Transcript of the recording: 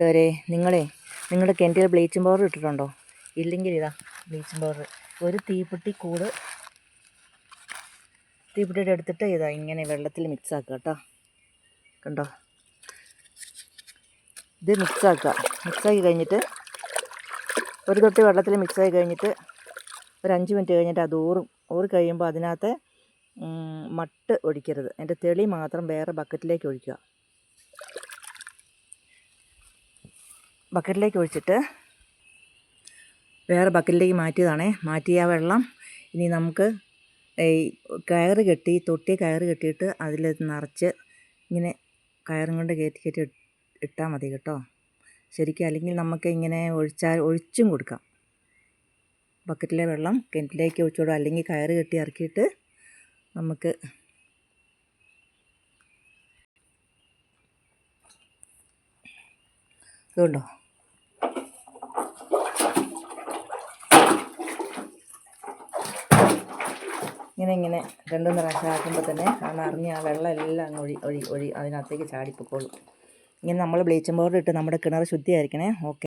വരെ നിങ്ങളെ നിങ്ങളുടെ കിണറ്റിൽ ബ്ലീച്ചിങ് പൗഡർ ഇട്ടിട്ടുണ്ടോ? ഇല്ലെങ്കിൽ ഇതാ ബ്ലീച്ചിങ് പൗഡർ. ഒരു തീപ്പെട്ടി കൂട് തീപ്പെട്ടിയുടെ എടുത്തിട്ട് ഇതാ ഇങ്ങനെ വെള്ളത്തിൽ മിക്സ് ആക്കുക കേട്ടോ. കണ്ടോ? ഇത് മിക്സ് ആക്കുക. മിക്സാക്കി കഴിഞ്ഞിട്ട് ഒരു തൊട്ടി വെള്ളത്തിൽ മിക്സ് മിക്സാക്കി കഴിഞ്ഞിട്ട് ഒരു അഞ്ച് മിനിറ്റ് കഴിഞ്ഞിട്ട് അത് ഊറും. ഊറി കഴിയുമ്പോൾ അതിനകത്ത് മട്ട് ഒഴിക്കരുത്. എന്റെ തെളി മാത്രം വേറെ ബക്കറ്റിലേക്ക് ഒഴിക്കുക. ബക്കറ്റിലേക്ക് ഒഴിച്ചിട്ട് വേറെ ബക്കറ്റിലേക്ക് മാറ്റിയതാണേ. മാറ്റിയ വെള്ളം ഇനി നമുക്ക് ഈ കയറ് കെട്ടി തൊട്ടി കയറ് കെട്ടിയിട്ട് അതിൽ നിറച്ച് ഇങ്ങനെ കയറും കൊണ്ട് കയറ്റി കയറ്റി ഇട്ടാൽ മതി കേട്ടോ. ശരിക്കും അല്ലെങ്കിൽ നമുക്ക് ഇങ്ങനെ ഒഴിച്ചാൽ ഒഴിച്ചും കൊടുക്കാം. ബക്കറ്റിലെ വെള്ളം കിണറ്റിലേക്ക് ഒഴിച്ചു അല്ലെങ്കിൽ കയറ് കെട്ടി ഇറക്കിയിട്ട് നമുക്ക് ഇതുണ്ടോ? ഇങ്ങനെ ഇങ്ങനെ രണ്ടുമൂന്ന് പ്രാവശ്യം ആക്കുമ്പോൾ തന്നെ ആ നിറഞ്ഞ ആ വെള്ളം എല്ലാം അങ്ങ് ഒഴി ഒഴി ഒഴി അതിനകത്തേക്ക് ചാടിപ്പോക്കോളും. ഇങ്ങനെ നമ്മൾ ബ്ലീച്ചിങ് പൗഡർ ഇട്ട് നമ്മുടെ കിണർ ശുദ്ധിയായിരിക്കണേ. ഓക്കെ.